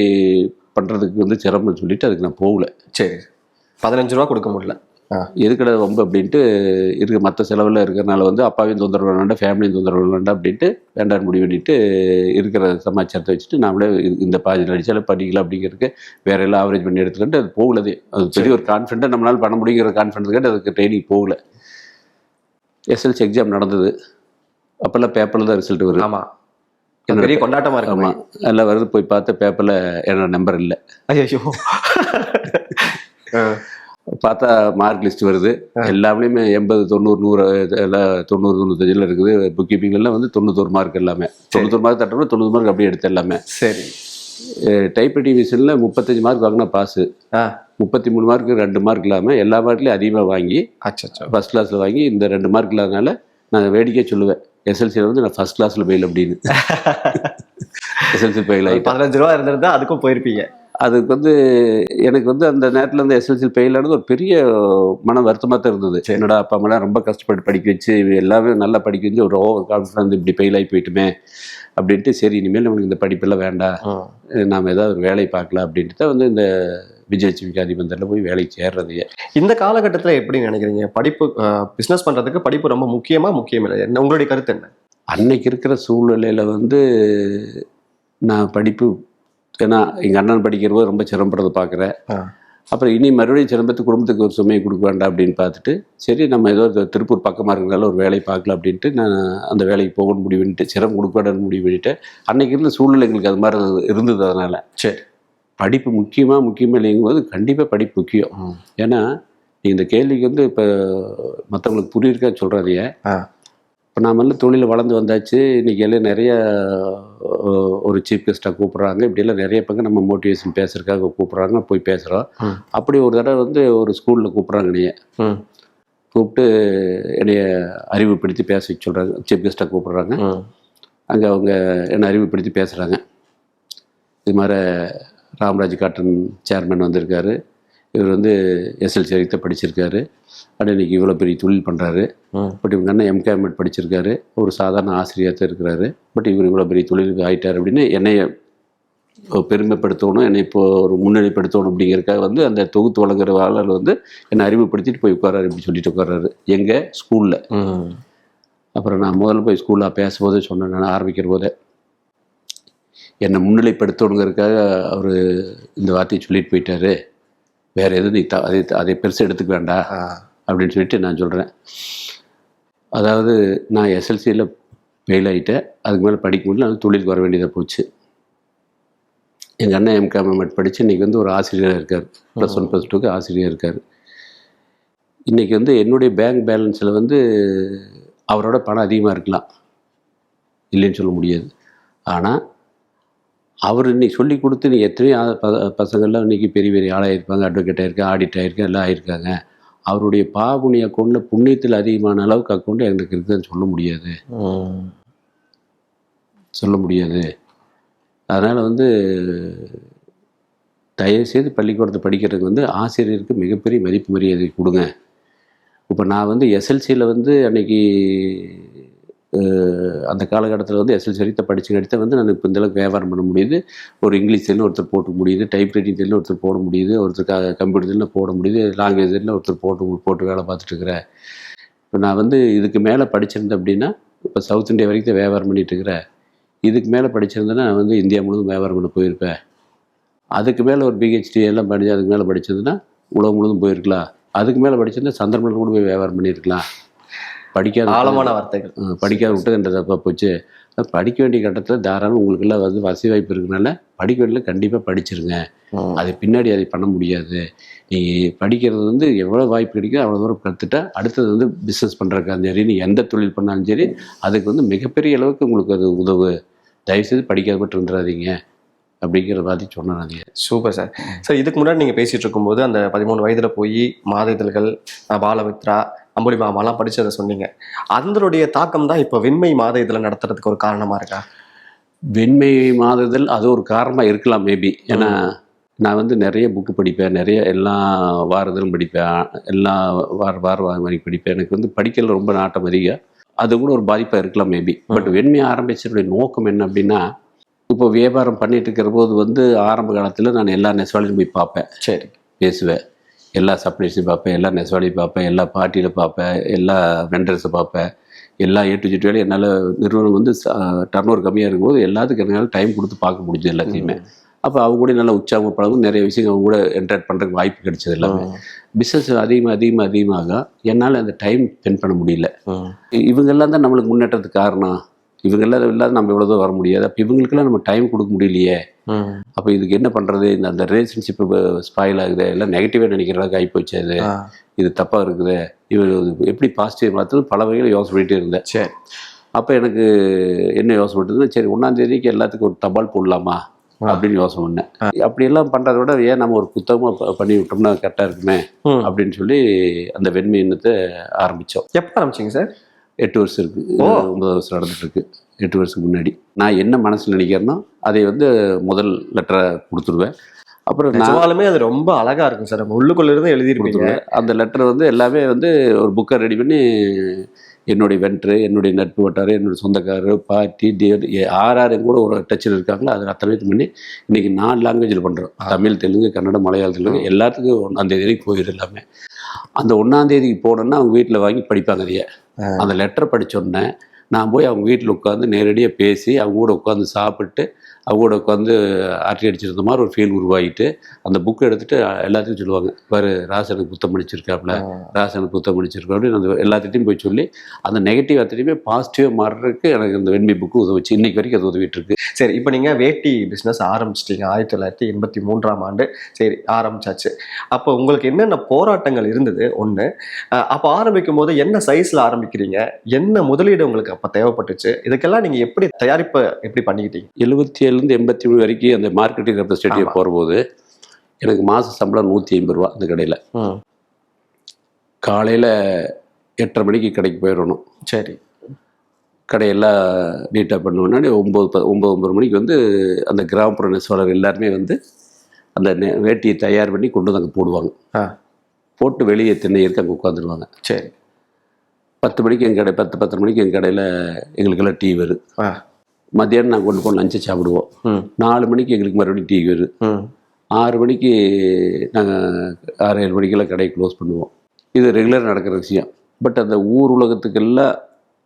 பண்ணுறதுக்கு வந்து சிரமம்னு சொல்லிட்டு அதுக்கு நான் போகல. சரி. பதினஞ்சு ரூபா கொடுக்க முடியல. எதுக்கடா ரொம்ப அப்படின்ட்டு இருக்க. மற்ற செலவில் இருக்கிறனால வந்து அப்பாவையும் தொந்தரவு வேண்டாம் ஃபேமிலியும் தொந்தரவு வேண்டாம் அப்படின்ட்டு வேண்டாம் முடிவு பண்ணிட்டு இருக்கிற சமாச்சாரத்தை வச்சுட்டு நாமளே இந்த பாதி அடிச்சாலும் படிக்கலாம் அப்படிங்கிறதுக்கு வேற எல்லாம் ஆவரேஜ் பண்ணி எடுத்துக்கிட்டு அது போகலது அது. பெரிய ஒரு கான்ஃபிடென்ட்டாக நம்மளால பண்ண முடியுங்கிற கான்ஃபிடன்ஸ் கேட்டு அதுக்கு ட்ரைனிங் போகல. எஸ்எல்சி எக்ஸாம் நடந்தது. அப்போல்லாம் பேப்பரில் தான் ரிசல்ட் வரும் ஆமா. என்னோட பெரிய கொண்டாட்டமா இருக்குமா ஆமாம் எல்லாம் வருது. போய் பார்த்த பேப்பரில் என்னோட நம்பர் இல்லை. ஐயோ பார்த்தா மார்க் லிஸ்ட் வருது. எல்லாமே எண்பது தொண்ணூறு நூறு தொண்ணூறு தொண்ணூத்தஞ்சில் இருக்குது. புக் கீப்பிங்லாம் வந்து தொண்ணூத்தொரு மார்க் எல்லாமே. தொண்ணூத்தொரு மார்க் தட்டணும் தொண்ணூறு மார்க் அப்படியே எடுத்து எல்லாமே. சரி. டைப் ரைட்டிங் மிஷினில் முப்பத்தஞ்சு மார்க் வாங்கினா பாஸு முப்பத்தி மூணு மார்க் ரெண்டு மார்க் இல்லாமல் எல்லா மார்க்லேயும் அதிகமாக வாங்கி ஃபஸ்ட் கிளாஸில் வாங்கி இந்த ரெண்டு மார்க் இல்லாதனால நான் வேடிக்கை சொல்லுவேன். எஸ்எல்சியில் வந்து நான் ஃபஸ்ட் கிளாஸில் ஃபெயில் அப்படின்னு. (laughs) எஸ்எல்சி ஆகிட்டேன் பதினஞ்சு ரூபா இருந்திருந்தா அதுக்கும் போயிருப்பீங்க. அதுக்கு வந்து எனக்கு வந்து அந்த நேரத்தில் வந்து எஸ்எல்சி ஃபெயில் ஆனது ஒரு பெரிய மன வருத்தமாக தான் இருந்தது. என்னோட அப்பா அம்மாலாம் ரொம்ப கஷ்டப்பட்டு படிக்க வச்சு எல்லாமே நல்லா படிக்க வச்சு ஒரு ஓவர் கான்ஃபிடன்ஸ் இப்படி ஃபெயில் ஆகி போயிட்டுமே அப்படின்ட்டு சரி இனிமேல் நமக்கு இந்த படிப்பெல்லாம் வேண்டாம். நாம் ஏதாவது ஒரு வேலை பார்க்கலாம் அப்படின்ட்டு தான் வந்து இந்த விஜயலட்சுமி காதி மந்திரில் போய் வேலைக்கு சேர்றது. இந்த காலகட்டத்துல எப்படி நினைக்கிறீங்க? படிப்பு பிசினஸ் பண்றதுக்கு படிப்பு ரொம்ப முக்கியமா முக்கியம் இல்லை என்ன உங்களுடைய கருத்து என்ன? அன்னைக்கு இருக்கிற சூழ்நிலையில் வந்து நான் படிப்பு ஏன்னா எங்கள் அண்ணன் படிக்கிற போது ரொம்ப சிரமப்படுறதை பார்க்குறேன். அப்புறம் இனி மறுபடியும் சிரமத்து குடும்பத்துக்கு ஒரு சுமையை கொடுக்க வேண்டாம் அப்படின்னு பார்த்துட்டு சரி நம்ம ஏதோ திருப்பூர் பக்கமாக இருக்கிறனால ஒரு வேலை பார்க்கலாம் அப்படின்ட்டு நான் அந்த வேலைக்கு போகணும்னு முடிவு பண்ணிட்டு சிரமம் கொடுக்க வேண்டாம்னு முடிவு பண்ணிட்டு அன்னைக்கு இருந்த சூழ்நிலை எங்களுக்கு அது மாதிரி இருந்தது அதனால். சரி. படிப்பு முக்கியமாக முக்கியமாக இல்லைங்கும்போது கண்டிப்பாக படிப்பு முக்கியம். ஏன்னா நீ இந்த கேள்விக்கு வந்து இப்போ மற்றவங்களுக்கு புரியிருக்கா சொல்கிறாதீங்க ஆ. இப்போ நான் வந்து தொழில் வளர்ந்து வந்தாச்சு. இன்னைக்கு எல்லாம் நிறைய ஒரு சீஃப் கெஸ்ட்டாக கூப்பிட்றாங்க. இப்படியெல்லாம் நிறைய பக்கம் நம்ம மோட்டிவேஷன் பேசுறதுக்காக கூப்பிட்றாங்க. போய் பேசுகிறோம். அப்படி ஒரு தடவை வந்து ஒரு ஸ்கூலில் கூப்பிட்றாங்க என்னைய. கூப்பிட்டு என்னைய அறிவுப்படுத்தி பேச சொல்கிறாங்க சீஃப் கெஸ்ட்டாக கூப்பிட்றாங்க. அங்கே அவங்க என்னை அறிவுப்படுத்தி பேசுகிறாங்க இது மாதிரி ராமராஜ் காட்டன் சேர்மன் வந்திருக்காரு. இவர் வந்து எஸ்எல்சி வரைக்கும் படிச்சிருக்காரு. ஆனால் இன்னைக்கு இவ்வளோ பெரிய தொழில் பண்ணுறாரு பட் இவங்க அண்ணன் எம்கேமெட் படிச்சிருக்காரு. ஒரு சாதாரண ஆசிரியர் தான் இருக்கிறாரு. பட் இவர் இவ்வளோ பெரிய தொழிலுக்கு ஆயிட்டார் அப்படின்னு என்னைய பெருமைப்படுத்தணும் என்னை இப்போ ஒரு முன்னிலைப்படுத்தணும் அப்படிங்கிறதுக்காக வந்து அந்த தொகுத்து வழங்குற ஆளர் வந்து என்னை அறிமுகப்படுத்திட்டு போய் உட்காராரு இப்படி சொல்லிட்டு உட்காராரு எங்கே? ஸ்கூலில். அப்புறம் நான் முதல்ல போய் ஸ்கூலில் பேசும்போதே சொன்னேன் நான் ஆரம்பிக்கிற போதே. என்னை முன்னிலைப்படுத்தணுங்கிறதுக்காக அவர் இந்த வார்த்தையை சொல்லிட்டு போயிட்டாரு. வேற எதுவும் நீ த அதை அதை பெருசாக எடுத்துக்க வேண்டாம் அப்படின்னு சொல்லிட்டு நான் சொல்கிறேன் அதாவது நான் எஸ்எல்சியில் ஃபெயில் ஆகிட்டேன் அதுக்கு மேலே படிக்க முடியல. அதனால தொழிலுக்கு வர வேண்டியதாக போச்சு. எங்கள் அண்ணன் எம்காமெண்ட் படித்து இன்றைக்கி வந்து ஒரு ஆசிரியராக இருக்கார். ப்ளஸ் ஒன் ப்ளஸ் டூக்கு ஆசிரியர் இருக்கார். இன்றைக்கி வந்து என்னுடைய பேங்க் பேலன்ஸில் வந்து அவரோட பணம் அதிகமாக இருக்கலாம். இல்லைன்னு சொல்ல முடியாது. ஆனால் அவர் இன்னைக்கு சொல்லி கொடுத்து நீ எத்தனையோ பசங்கள்லாம் இன்னைக்கு பெரிய பெரிய ஆளாக இருப்பாங்க அட்வொகேட் ஆயிருக்காங்க ஆடிட் ஆயிருக்காங்க எல்லாம் ஆயிருக்காங்க. அவருடைய பாபுனி அக்கௌண்ட்டில் புண்ணியத்தில் அதிகமான அளவுக்கு அக்கௌண்ட் எனக்கு இருக்குதுன்னு சொல்ல முடியாது. சொல்ல முடியாது. அதனால் வந்து தயவுசெய்து பள்ளிக்கூடத்தை படிக்கிறதுக்கு வந்து ஆசிரியருக்கு மிகப்பெரிய மதிப்பு மரியாதை கொடுங்க. இப்போ நான் வந்து எஸ்எல்சியில் வந்து அன்னைக்கு அந்த காலகட்டத்தில் வந்து எஸ்எல் வரைக்கும் படித்து எடுத்த வந்து நான் இப்போ இந்தளவுக்கு வியாபாரம் பண்ண முடியுது. ஒரு இங்கிலீஷ் தெரியல ஒருத்தர் போட்டு முடியுது. டைப் ரைட்டிங் ஒருத்தர் போட முடியுது. ஒருத்தர் கம்ப்யூட்டர் தெரியல போட முடியுது. லாங்குவேஜ் தெரியல ஒருத்தர் போட்டு போட்டு வேலை பார்த்துட்டு இருக்கிறேன் இப்போ நான் வந்து இதுக்கு மேலே படிச்சிருந்தேன் அப்படின்னா இப்போ சவுத் இந்தியா வரைக்கும் தான் வியாபாரம் பண்ணிட்டு இருக்கிறேன் இதுக்கு மேலே படிச்சிருந்தேன்னா நான் வந்து இந்தியா முழுவதும் வியாபாரம் பண்ண போயிருப்பேன். அதுக்கு மேலே ஒரு பிஹெச்டி எல்லாம் படிச்சு அதுக்கு மேலே படித்ததுன்னா உலகம் முழுவதும் போயிருக்கலாம். அதுக்கு மேலே படிச்சிருந்தா சந்திரமண்டலம் கூட போய் வியாபாரம் பண்ணியிருக்கலாம். படிக்காத ஆழமான வார்த்தைகள். படிக்காத விட்டது என்ற தப்பாக போச்சு. படிக்க வேண்டிய கட்டத்தில் தாராளம் உங்களுக்கெல்லாம் வந்து வசதி வாய்ப்பு இருக்கனால படிக்க வேண்டியது கண்டிப்பாக படிச்சிருங்க. அது பின்னாடி அதை பண்ண முடியாது. நீ படிக்கிறது வந்து எவ்வளோ வாய்ப்பு கிடைக்குதோ அவ்வளோ தூரம் கற்றுட்டா அடுத்தது வந்து பிஸ்னஸ் பண்ணுறதுக்காக சரி நீ எந்த தொழில் பண்ணாலும் சரி அதுக்கு வந்து மிகப்பெரிய அளவுக்கு உங்களுக்கு அது உதவு. தயவுசெய்து படிக்காத மட்டும் இருந்துடாதீங்க. அப்படிங்கிற மாதிரி சொன்னேன் அது சூப்பர் சார். சார் இதுக்கு முன்னாடி நீங்க பேசிட்டு இருக்கும்போது அந்த பதிமூணு வயதுல போய் மாத இதழ்கள் பாலமித்ரா அம்புலி மாமாலாம் படிச்சதை சொன்னீங்க. அதனுடைய தாக்கம் தான் இப்போ வெண்மை மாத இதழை நடத்துறதுக்கு ஒரு காரணமா இருக்கா? வெண்மை மாறுதல் அது ஒரு காரணமாக இருக்கலாம் மேபி ஏன்னா நான் வந்து நிறைய புக்கு படிப்பேன் நிறைய எல்லா வாரத்திலும் படிப்பேன் எல்லா வார வார வாரி படிப்பேன். எனக்கு வந்து படிக்கல ரொம்ப நாட்டம் அதிகம். அது கூட ஒரு பாதிப்பாக இருக்கலாம் மேபி பட் வெண்மை ஆரம்பிச்சதுடைய நோக்கம் என்ன அப்படின்னா இப்போ வியாபாரம் பண்ணிட்டு இருக்கிற போது வந்து ஆரம்ப காலத்தில் நான் எல்லா நெசவாளியும் போய் பார்ப்பேன். சரி. பேசுவேன். எல்லா சப்ளைஸையும் பார்ப்பேன் எல்லா நெசவாளியும் பார்ப்பேன் எல்லா பார்ட்டியில் பார்ப்பேன் எல்லா வெண்டர்ஸை பார்ப்பேன். எல்லா ஏ டு ஜெட் வேலையும் என்னால் நிறுவனம் வந்து டர்ன் ஓவர் கம்மியாக இருக்கும்போது எல்லாத்துக்கும் என்னால் டைம் கொடுத்து பார்க்க முடிஞ்சது எல்லாத்தையுமே. அப்போ அவங்க கூட நல்லா உற்சாகம் பழகும் நிறைய விஷயங்கள் அவங்க கூட என்டர்ட் பண்ணுறதுக்கு வாய்ப்பு கிடைச்சது எல்லாமே. பிஸ்னஸ் அதிகமாக அதிகமாக அதிகமாக என்னால் அந்த டைம் ஸ்பெண்ட் பண்ண முடியல. இவங்கெல்லாம் தான் நம்மளுக்கு முன்னேற்றத்துக்கு காரணம். இவங்கெல்லாம் இல்லாத நம்ம இவ்வளோ தூரம் வர முடியாது. அப்போ இவங்களுக்கெல்லாம் நம்ம டைம் கொடுக்க முடியலையே. அப்போ இதுக்கு என்ன பண்ணுறது இந்த அந்த ரிலேஷன்ஷிப் ஸ்பாயில் ஆகுது? எல்லாம் நெகட்டிவாக நினைக்கிற அளவுக்கு ஆகிப்போச்சு அது இது தப்பாக இருக்குது. இவர் எப்படி பாசிட்டிவ் மாற்றுறது பல வகையில் யோசனை பண்ணிகிட்டே இருந்தேன். சரி. அப்போ எனக்கு என்ன யோசனை பண்ணுறது சரி ஒன்றாம் தேதிக்கு எல்லாத்துக்கும் ஒரு தபால் போடலாமா? அப்படின்னு யோசனை பண்ணேன். அப்படியெல்லாம் பண்ணுறத விட ஏன் நம்ம ஒரு புத்தகமாக பண்ணி விட்டோம்னா கரெக்டாக இருக்குமே. அப்படின்னு சொல்லி அந்த வெண்மை எண்ணத்தை ஆரம்பித்தோம் எப்போ ஆரம்பிச்சிங்க சார்? எட்டு வருஷம் இருக்கு. ஒன்பது வருஷம் நடந்துட்டு இருக்கு எட்டு வருஷத்துக்கு முன்னாடி. நான் என்ன மனசில் நினைக்கிறேனோ அதை வந்து முதல் லெட்டரை கொடுத்துருவேன். அப்புறம் நிஜமாலுமே அது ரொம்ப அழகா இருக்கும் சார். நம்ம உள்ளுக்குள்ள இருந்து எழுதிருப்பீங்க கொடுத்துருவேன். அந்த லெட்டர் வந்து எல்லாமே வந்து ஒரு புக்கை ரெடி பண்ணி என்னுடைய வென்ட்ரு என்னுடைய நட்பு வட்டாரம் என்னுடைய சொந்தக்காரர் பாட்டி டியர் ஆறு ஆறு கூட ஒரு டச்சில் இருக்காங்களோ அதை அத்தனை பண்ணி இன்னைக்கு நாலு லாங்குவேஜில் பண்ணுறோம் தமிழ் தெலுங்கு கன்னடம் மலையாளம் தெலுங்கு எல்லாத்துக்கும் ஒன்றாம் தேதி வரைக்கும் போயிடுது எல்லாமே. அந்த ஒன்றாம் தேதிக்கு போனோன்னா அவங்க வீட்டில் வாங்கி படிப்பாங்க அதைய. அந்த லெட்டர் படித்தோடனே நான் போய் அவங்க வீட்டில் உட்காந்து நேரடியாக பேசி அவங்க கூட உட்காந்து சாப்பிட்டு அவங்க கூட உட்காந்து அரட்டை அடிச்சிருந்த மாதிரி ஒரு ஃபீல் உருவாகிட்டு அந்த புக்கை எடுத்துட்டு எல்லாத்துக்கும் சொல்லுவாங்க. பாரு ராசனுக்கு புத்தம் படிச்சிருக்காப்புல ராசனுக்கு புத்தம் படிச்சிருக்கா அப்படின்னு அந்த எல்லாத்திட்டையும் போய் சொல்லி அந்த நெகட்டிவ் அத்தனையுமே பாசிட்டிவாக மாறுறதுக்கு எனக்கு இந்த வெண்மை புக்கு உதவுச்சு. இன்னைக்கு வரைக்கும் அது உதவிட்டு இருக்கு சரி இப்போ நீங்க வேட்டி பிசினஸ் ஆரம்பிச்சிட்டீங்க. ஆயிரத்தி தொள்ளாயிரத்தி எண்பத்தி மூன்றாம் ஆண்டு. சரி ஆரம்பிச்சாச்சு. அப்போ உங்களுக்கு என்னென்ன போராட்டங்கள் இருந்தது? ஒன்று அப்போ ஆரம்பிக்கும் போது என்ன சைஸ்ல ஆரம்பிக்கிறீங்க? என்ன முதலீடு உங்களுக்கு அப்போ தேவைப்பட்டுச்சு? இதுக்கெல்லாம் நீங்க எப்படி தயாரிப்பு எப்படி பண்ணிக்கிட்டீங்க? எழுபத்தி ஏழுலேருந்து எண்பத்தி மூணு வரைக்கும் அந்த மார்க்கெட்டிங் ரெப்ரஸன்டேட்டிவ் ஆமா. போகிறபோது எனக்கு மாத சம்பளம் நூற்றி ஐம்பது ரூபா அந்த கடையில். காலையில் எட்டரை மணிக்கு கடைக்கு போயிடணும். சரி. கடையெல்லாம் நீட்டாக பண்ணுவோன்னா ஒம்பது ப ஒம்பது ஒம்பது மணிக்கு வந்து அந்த கிராமப்புற நெசவாளர் எல்லாருமே வந்து அந்த வேட்டியை தயார் பண்ணி கொண்டு வந்து அங்கே போடுவாங்க. போட்டு வெளியே திண்ணையிருக்கு அங்கே உட்காந்துருவாங்க சரி. பத்து மணிக்கு எங்கள் கடை பத்து பத்தரை மணிக்கு எங்கள் கடையில் எங்களுக்கெல்லாம் டீ வரும். மத்தியானம் நாங்கள் கொண்டு போய் லஞ்சை சாப்பிடுவோம். நாலு மணிக்கு எங்களுக்கு மறுபடியும் டீ வரும். ஆறு மணிக்கு நாங்கள் ஆறு ஏழு மணிக்கெல்லாம் கடையை க்ளோஸ் பண்ணுவோம். இது ரெகுலர் நடக்கிற விஷயம். பட் அந்த ஊர் உலகத்துக்கெல்லாம்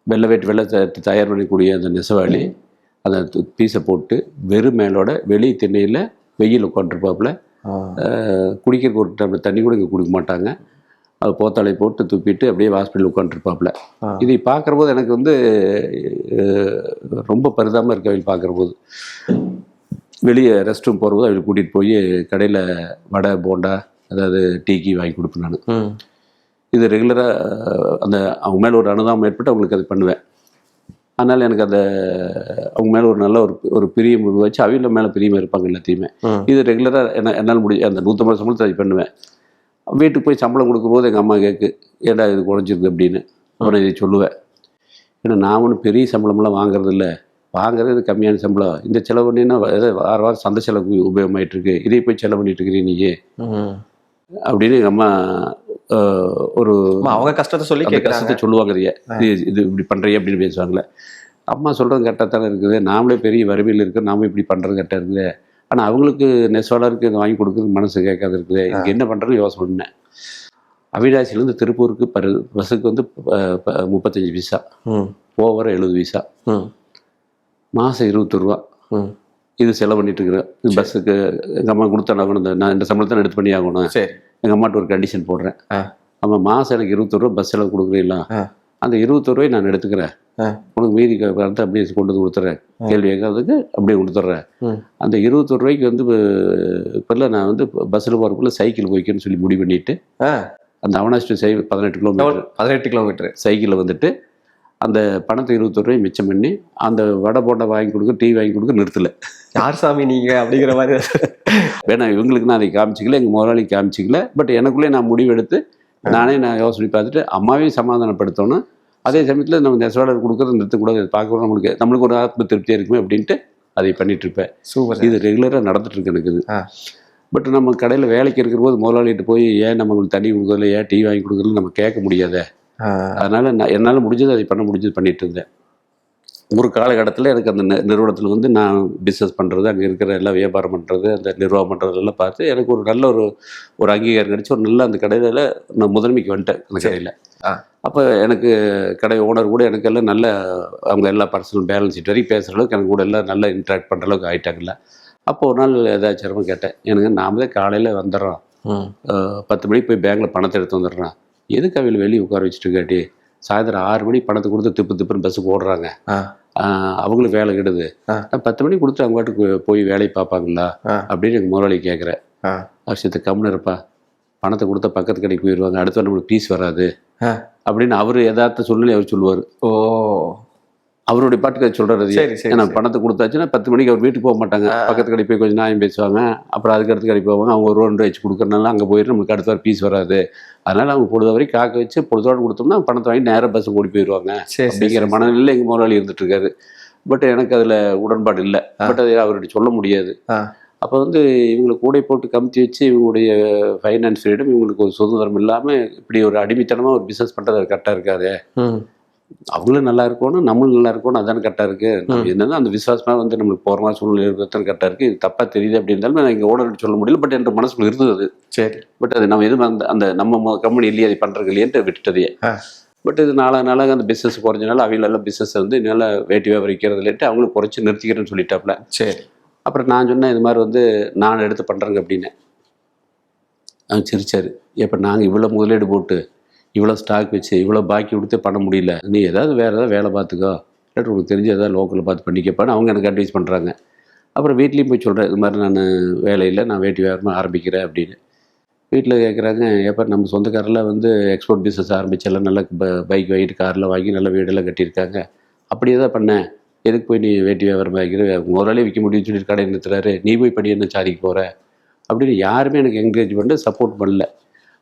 வெள்ளை வேட்டு வெள்ளை தயார் பண்ணக்கூடிய அந்த நெசவாளி அந்த பீஸை போட்டு வெறும் மேலோட வெளி திண்ணையில் வெயில் உட்காந்துருப்பாப்புல ஆ. குடிக்கிறதுக்கு ஒரு டம்ளர் தண்ணி கூட இங்கே கொடுக்க மாட்டாங்க. அது போத்தாளை போட்டு துப்பிட்டு அப்படியே ஹாஸ்பிட்டல் உட்காந்துருப்பாப்புல. இதை பார்க்குற போது எனக்கு வந்து ரொம்ப பரிதாபமாக இருக்கு அவங்க பார்க்குற போது வெளியே ரெஸ்ட் ரூம் போகிறபோது அவங்களை கூட்டிகிட்டு போய் கடையில் வடை போண்டா அதாவது டீக்கி வாங்கி கொடுப்பேன் நான். இது ரெகுலராக அந்த அவங்க மேலே ஒரு அனுதாபம் ஏற்பட்டு அவங்களுக்கு அது பண்ணுவேன். அதனால் எனக்கு அந்த அவங்க மேலே ஒரு நல்ல ஒரு ஒரு பிரியம் உருவாச்சு. அவங்க மேலே பிரியமாக இருப்பாங்க எல்லாத்தையுமே. இது ரெகுலராக என்ன என்னால் முடியும் அந்த நூற்றம்பது சம்பளத்தை அது பண்ணுவேன். வீட்டுக்கு போய் சம்பளம் கொடுக்கும்போது எங்கள் அம்மா கேட்கு ஏடா இது குறைஞ்சிருக்கு அப்படின்னு. அப்புறம் இதை சொல்லுவேன். ஏன்னா நான் ஒன்றும் பெரிய சம்பளம்லாம் வாங்குறது இல்லை வாங்குறது கம்மியான சம்பளம். இந்த செலவு பண்ணினா ஏதோ வார வாரம் சந்தை செலவுக்கு உபயோகமாயிட்டு இருக்கு இதை போய் செலவு பண்ணிட்டு இருக்கிறீ நீயே? அப்படின்னு எங்கள் அம்மா ஒரு அவங்க கஷ்டத்தை சொல்லி கஷ்டத்தை சொல்லுவாங்க. இது இது இப்படி பண்ணுறிய அப்படின்னு பேசுவாங்களே. அம்மா சொல்கிறது கரெக்டாக தானே இருக்குது. நாமளே பெரிய வறுமையில் இருக்கோம். நாம இப்படி பண்ணுறது கரெக்டாக இருக்குது. ஆனால் அவங்களுக்கு நெசவாளருக்கு இதை வாங்கி கொடுக்குறது மனசு கேட்காது இருக்குது இதுக்கு என்ன பண்ணுறதுன்னு யோசனை பண்ணேன். அவினாசிலேருந்து திருப்பூருக்கு பரு பஸ்ஸுக்கு வந்து முப்பத்தஞ்சு பைசா ம். போவர எழுபது பைசா ம். மாதம் இருபத்தி ரூபா. இது செலவு பண்ணிட்டு இருக்கிறேன். பஸ்ஸுக்கு எங்கள் அம்மா இந்த நான் இந்த சம்பளத்தை எடுத்து பண்ணி ஆகணும். சரி. எங்கள் அம்மாட்ட ஒரு கண்டிஷன் போடுறேன். ஆமாம் மாதம் எனக்கு இருபத்தொரு ரூபா பஸ் செலவு கொடுக்குறீங்களா. அந்த இருபத்தொரு ரூபாய் நான் எடுத்துக்கிறேன். உனக்கு மீதி கருத்து அப்படியே கொண்டு வந்து கொடுத்துட்றேன் கேள்வி கேட்கறதுக்கு அப்படியே கொடுத்துட்றேன். அந்த இருபத்தொரு ரூபாய்க்கு வந்து இப்போல்லாம் நான் வந்து பஸ்ஸில் போகிறக்குள்ள சைக்கிள் போய்க்கன்னு சொல்லி முடிவு பண்ணிட்டு அந்த அவனாஸ்ட் சை பதினெட்டு கிலோமீட்டர். பதினெட்டு கிலோமீட்டர். சைக்கிளில் வந்துட்டு அந்த பணத்தை இருபத்தொரு ரூபாய் மிச்சம் பண்ணி அந்த வடை போண்டை வாங்கி கொடுக்க டீ வாங்கி கொடுக்க நிறுத்தலை. யார் சாமி நீங்க அப்படிங்கிற மாதிரி வேணாம் இவங்களுக்கு நான் அதை காமிச்சிக்கல எங்கள் முதலாளி காமிச்சிக்கல. பட் எனக்குள்ளே நான் முடிவெடுத்து நானே நான் யோசனை பார்த்துட்டு அம்மாவையும் சமாதானப்படுத்தணும். அதே சமயத்தில் நம்ம நெசவாளர் கொடுக்குறது நிறுத்தக்கூடாது. அதை பார்க்குறோம் நம்மளுக்கு நம்மளுக்கு ஒரு ஆத்ம திருப்தியாக இருக்குமே அப்படின்ட்டு அதை பண்ணிட்டு இருப்பேன். சூப்பர். இது ரெகுலராக நடந்துட்டு இருக்கு எனக்கு. பட் நம்ம கடையில் வேலைக்கு இருக்கிற போது முதலாளிகிட்ட போய் ஏன் நம்ம உங்களுக்கு தண்ணி கொடுக்குறதில்ல? ஏன் டீ வாங்கி கொடுக்குறதில்ல? நம்ம கேட்க முடியாதே. அதனால் நான் என்னால் முடிஞ்சது அதை பண்ண முடிஞ்சது பண்ணிட்டு இருந்தேன். ஒரு காலகட்டத்தில் எனக்கு அந்த நி- நிறுவனத்தில் வந்து நான் பிஸ்னஸ் பண்ணுறது அங்கே இருக்கிற எல்லாம் வியாபாரம் பண்ணுறது அந்த நிர்வாகம் பண்ணுறதெல்லாம் பார்த்து எனக்கு ஒரு நல்ல ஒரு ஒரு அங்கீகாரம் கிடைச்சி ஒரு நல்ல அந்த கடையில் நான் முதன்மைக்கு வந்துட்டேன் அந்த. கடையில். அப்போ எனக்கு கடை ஓனர் கூட எனக்கு எல்லாம் நல்ல அவங்க எல்லா பர்சனல் பேலன்ஸ் ஷீட் வரைக்கும் பேசுகிற அளவுக்கு எனக்கு கூட எல்லாம் நல்லா இன்ட்ராக்ட் பண்ணுற அளவுக்கு ஆகிட்டாங்கல்ல அப்போ ஒரு நாள் ஏதாச்சும் கேட்டேன். எனக்கு நாம தான் காலையில் வந்துடுறோம். பத்து மணிக்கு போய் பேங்க்கில் பணத்தை எடுத்து வந்துடுறான் எதுக்கு அவளை வெளியே உட்கார வச்சுட்டு காட்டி சாயந்தரம் ஆறு மணி பணத்தை கொடுத்து திப்பு திப்புன்னு பஸ்ஸுக்கு ஓடுறாங்க. அவங்களுக்கு வேலை கெடுது. நான் பத்து மணி கொடுத்து அவங்க பாட்டுக்கு போய் வேலையை பார்ப்பாங்களா. அப்படின்னு எனக்கு முதலாளி கேட்குறேன். அவசியத்தை கம்முன்னு இருப்பா. பணத்தை கொடுத்தா பக்கத்து கடைக்கு போயிடுவாங்க அடுத்த நம்மளுக்கு பீஸ் வராது. அப்படின்னு அவர் யதார்த்த சூழ்நிலை அவர் சொல்லுவார். ஓ. அவருடைய பாட்டுக்கு சொல்றாரு ஏன்னா. பணத்தை கொடுத்தாச்சுன்னா பத்து மணிக்கு அவர் வீட்டுக்கு போக மாட்டாங்க. பக்கத்து கடைக்கு போய் கொஞ்சம் நியாயம் பேசுவாங்க. அப்புறம் அதுக்கு அடுத்த கடைக்கு போவாங்க. அவங்க ஒரு ஒன்று வச்சு கொடுக்கறனால அங்கே போயிட்டு நம்மளுக்கு அடுத்த வாரம் பீஸ் வராது. அதனால அவங்க பொழுத வரைக்கும் காக்க வச்சு பொழுதோடு கொடுத்தோம்னா பணத்தை வாங்கி நேராக பஸ் ஓடி போயிடுவாங்க. அப்படிங்கிற மனநிலையில் எங்கள் முதலாளி இருந்துட்டு இருக்காரு பட் எனக்கு அதில் உடன்பாடு இல்லை. பட் அது அவர்கிட்ட சொல்ல முடியாது. அப்போ வந்து இவங்களை கூடை போட்டு கமுத்தி வச்சு இவங்களுடைய ஃபைனான்ஸ் ஃப்ரீடம் இவங்களுக்கு ஒரு சுதந்திரம் இல்லாமல் இப்படி ஒரு அடிமைத்தனமாக ஒரு பிஸ்னஸ் பண்ணுறது கரெக்டாக இருக்காது அவங்களும் நல்லா இருக்கணும் நம்மளும் நல்லா இருக்கணும் அதானே கரெக்டாக இருக்கு. நம்ம என்னன்னா அந்த விசுவாசமாக வந்து நம்மளுக்கு போகிற மாதிரி சூழ்நிலை இருக்கிறது கரெக்டாக இருக்கு. இது தப்பாக தெரியுது அப்படி இருந்தாலும் நான் இங்கே ஓடர் சொல்ல முடியல. பட் என்ற மனசுக்குள்ள இருந்தது சரி. பட் அது நம்ம எதுவும் அந்த அந்த நம்ம கம்பெனி இல்லையே அது பண்ணுறது இல்லையன்ட்டு விட்டுட்டதே. பட் இது நாளாக நாளாக அந்த பிஸ்னஸ் குறைஞ்சனால அவங்களெல்லாம் பிஸ்னஸ் வந்து நல்லா வேட்டி வியாபாரிக்கிறது இல்லைட்டு அவங்களும் குறைச்சி நிறுத்திக்கிறேன்னு சொல்லிட்டாப்ல சரி. அப்புறம் நான் சொன்னேன் இது மாதிரி வந்து நான் எடுத்து பண்ணுறேங்க அப்படின்னு. அவன் சிரிச்சாரு எப்போ நாங்கள் இவ்வளோ முதலீடு போட்டு இவ்வளோ ஸ்டாக் வச்சு இவ்வளோ பாக்கி கொடுத்து பண்ண முடியல. நீ ஏதாவது வேறு ஏதாவது வேலை பார்த்துக்கோ. இல்லாட்டி உனக்கு தெரிஞ்சு ஏதாவது லோக்கலில் பார்த்து பண்ணிக்கப்பான்னு அவங்க எனக்கு அட்வைஸ் பண்ணுறாங்க அப்புறம் வீட்லேயும் போய் சொல்கிறேன் இது மாதிரி நான் வேலையில் நான் வேட்டி வியாபாரமாக ஆரம்பிக்கிறேன் அப்படின்னு. வீட்டில் கேட்குறாங்க எப்போ நம்ம சொந்தக்காரில் வந்து எக்ஸ்போர்ட் பிஸ்னஸ் ஆரம்பிச்செல்லாம் நல்லா பைக் வாங்கிட்டு காரில் வாங்கி நல்ல வீடெல்லாம் கட்டியிருக்காங்க. அப்படியே தான் பண்ணேன் எதுக்கு போய் நீ வேட்டி வியாபாரம் வாங்கிக்கிற முதலாளி விற்க முடியும்னு சொல்லிட்டு கடை நிறுத்துறாரு. நீ போய் படி என்ன சாதிக்க போகிற அப்படின்னு யாருமே எனக்கு என்கரேஜ் பண்ணி சப்போர்ட் பண்ணல.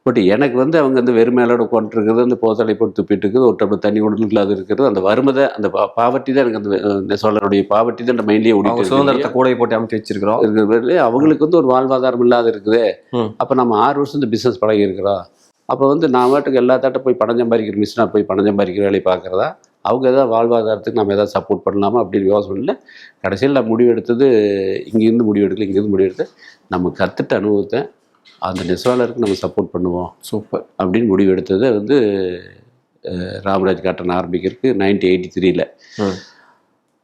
பட் எனக்கு வந்து அவங்க வந்து வெறும் மேலோட உட்காந்துருக்கிறது அந்த போத்தலை போட்டு துப்பிட்டு இருக்குது ஒரு டப்பு தண்ணி உடலுக்குள்ள அது இருக்கிறது அந்த வறுமை அந்த பாவர்ட்டி தான் எனக்கு அந்த நெசவாளருடைய பாவர்ட்டி தான் அந்த மைண்ட்லேயே ஓடிட்டு சுதந்திரத்தை கூடை போட்டு அமைச்சு வச்சிருக்கிறோம். இருக்கிறதுல அவங்களுக்கு வந்து ஒரு வாழ்வாதாரம் இல்லாத இருக்குது. அப்போ நம்ம ஆறு வருஷம் இந்த பிஸ்னஸ் பழகி இருக்கிறோம் அப்போ வந்து நான் வாட்டுக்கு எல்லா தாட்ட போய் பணம் சம்பாதிக்கிற மிஷினாக போய் பணம் சம்பாதிக்கிற வேலையை பார்க்குறதா? அவங்க ஏதாவது வாழ்வாதாரத்துக்கு நம்ம ஏதாவது சப்போர்ட் பண்ணலாமா அப்படின்னு யோசனை இல்லை. கடைசியில் நான் முடிவு எடுத்தது இங்கேருந்து முடிவு எடுக்கல இங்கேருந்து முடிவு எடுத்து நம்ம கற்றுட்ட அனுபவத்தை அந்த நெசவாளருக்கு நம்ம சப்போர்ட் பண்ணுவோம் சூப்பர் அப்படின்னு முடிவு எடுத்தது வந்து ராமராஜ் காட்டன் ஆரம்பிக்கிறதுக்கு நைன்டீன் எயிட்டி த்ரீல.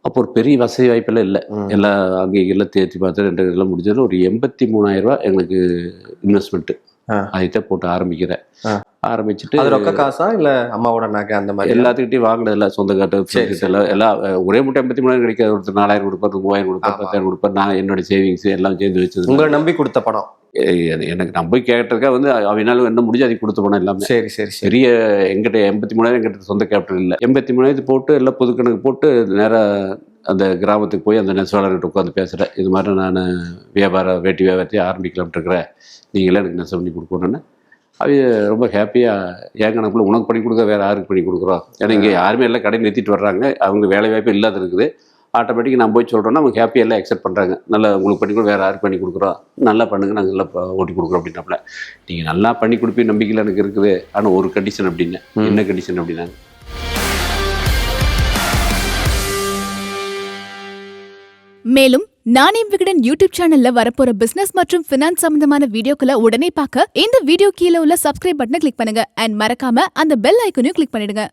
அப்போ ஒரு பெரிய வசதி வாய்ப்பெல்லாம் இல்லை ம். எல்லாம் அங்கே இங்கெல்லாம் தேர்த்தி பார்த்து ரெண்டு இதெல்லாம் முடிஞ்சது ஒரு எண்பத்தி மூணாயிரம் ரூபாய் எங்களுக்கு இன்வெஸ்ட்மெண்ட்டு. அதைத்தான் போட்டு ஆரம்பிக்கிறேன். ஆரம்பிச்சுட்டு ரொக்க காசா இல்ல அம்மாவோட நகை அந்த மாதிரி எல்லாத்துக்கிட்டையும் வாங்கினது எல்லாம் சொந்த காட்டு. எல்லாம் எல்லாம் ஒரே முட்டை எண்பத்தி மூணாயிரம் கிடைக்காது ஒருத்தர் நாலாயிரம் கொடுப்பார் மூவாயிரம் கொடுப்பார். பத்தாயிரம் கொடுப்பார் நான் என்னோட சேவிங்ஸ் எல்லாம் சேர்ந்து வச்சது உங்களை நம்பி கொடுத்த படம் எனக்கு நான் போய் கேட்டதுக்கா வந்து அவனால என்ன முடிஞ்சு அதை கொடுத்து போனேன் எல்லாமே. சரி சரி பெரிய எங்கிட்ட எண்பத்தி மூணாயிரம் எங்கிட்ட சொந்த கேபிட்டல் இல்லை. எண்பத்தி மூணாயிரத்து போட்டு எல்லாம் பொது கணக்கு போட்டு நேராக அந்த கிராமத்துக்கு போய் அந்த நெசவாளர்கிட்ட உட்காந்து பேசுகிறேன் இது மாதிரி நான் வியாபார வேட்டி வியாபாரத்தையே ஆரம்பிக்கலாம்னு இருக்கிறேன் நீங்களே எனக்கு நெசவு பண்ணி கொடுக்கணுன்னு அவங்க ரொம்ப ஹாப்பியாக என் கணக்குல உனக்கு பண்ணி கொடுக்க வேறு யாருக்கு பண்ணி கொடுக்குறோம்? ஏன்னா இங்கே யாருமே எல்லாம் கடை நிறுத்திட்டு வர்றாங்க. அவங்க வேலை வாய்ப்பு இல்லாத இருக்குது. ஆட்டோமேட்டிக்காக நான் போய் சொல்கிறோன்னா அவங்க ஹாப்பியாக எல்லாம் அக்செப்ட் பண்ணுறாங்க நல்லா உங்களுக்கு பண்ணி கூட வேறு யாருக்கு பண்ணி கொடுக்குறோம் நல்லா பண்ணுங்க நாங்கள் நல்லா ஓட்டி கொடுக்குறோம் அப்படின்னாப்புல. நீங்கள் நல்லா பண்ணி கொடுப்பீங்க நம்பிக்கையில் எனக்கு இருக்குது. ஆனால் ஒரு கண்டிஷன் அப்படின்னு. என்ன கண்டிஷன் அப்படின்னா? மேலும் நானே விகடன் யூடியூப் சேனல்ல வரப்போற பிசினஸ் மற்றும் பினான்ஸ் சம்பந்தமான வீடியோக்களை உடனே பார்க்க இந்த வீடியோ கீழே உள்ள சப்ஸ்கிரைப் பட்டனை கிளிக் பண்ணுங்க. அண்ட் மறக்காம அந்த பெல் ஐக்கனையும் கிளிக் பண்ணிடுங்க.